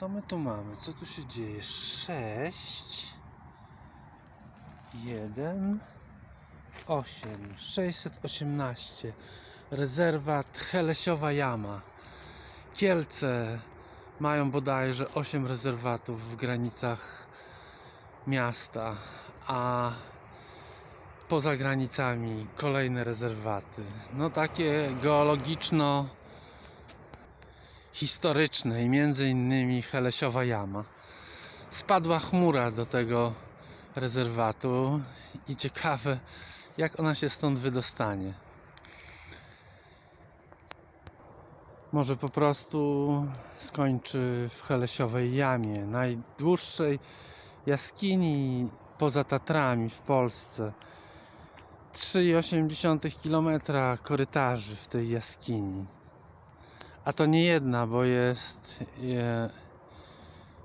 Co my tu mamy? Co tu się dzieje? 6 1 8 618 Rezerwat Helesiowa Jama Kielce mają bodajże 8 rezerwatów w granicach miasta, a poza granicami kolejne rezerwaty. No takie geologiczno historyczne i między innymi Helesiowa Jama. Spadła chmura do tego rezerwatu i ciekawe jak ona się stąd wydostanie. Może po prostu skończy w Helesiowej Jamie, najdłuższej jaskini poza Tatrami w Polsce. 3,8 km korytarzy w tej jaskini. A to nie jedna, bo jest e,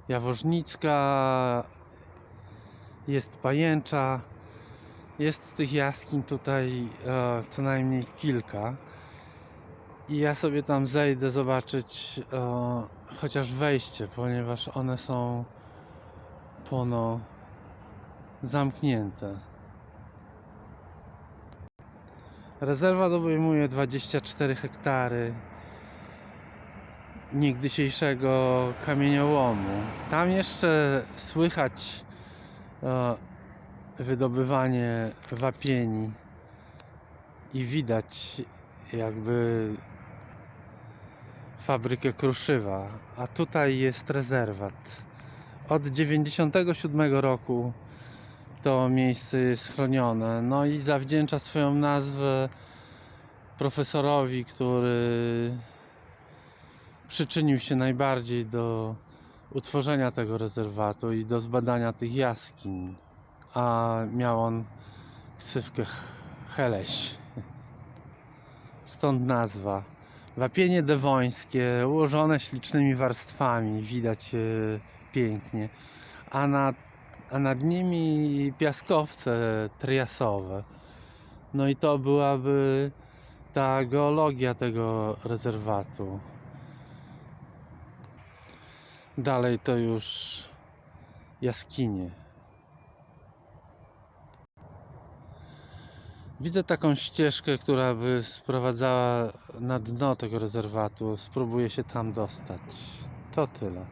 Jaworznicka, jest Pajęcza, jest tych jaskiń tutaj e, co najmniej kilka. I ja sobie tam zejdę zobaczyć e, chociaż wejście, ponieważ one są pono zamknięte. Rezerwat obejmuje 24 hektary niegdysiejszego kamieniołomu. Tam jeszcze słychać e, wydobywanie wapieni i widać jakby fabrykę kruszywa, a tutaj jest rezerwat. Od 97 roku to miejsce jest chronione. No i zawdzięcza swoją nazwę profesorowi, który przyczynił się najbardziej do utworzenia tego rezerwatu i do zbadania tych jaskiń. A miał on ksywkę Heleś. Stąd nazwa. Wapienie dewońskie, ułożone ślicznymi warstwami, widać e, pięknie. A nad, a nad nimi piaskowce triasowe. No i to byłaby ta geologia tego rezerwatu. Dalej to już jaskinie. Widzę taką ścieżkę, która by sprowadzała na dno tego rezerwatu. Spróbuję się tam dostać. To tyle.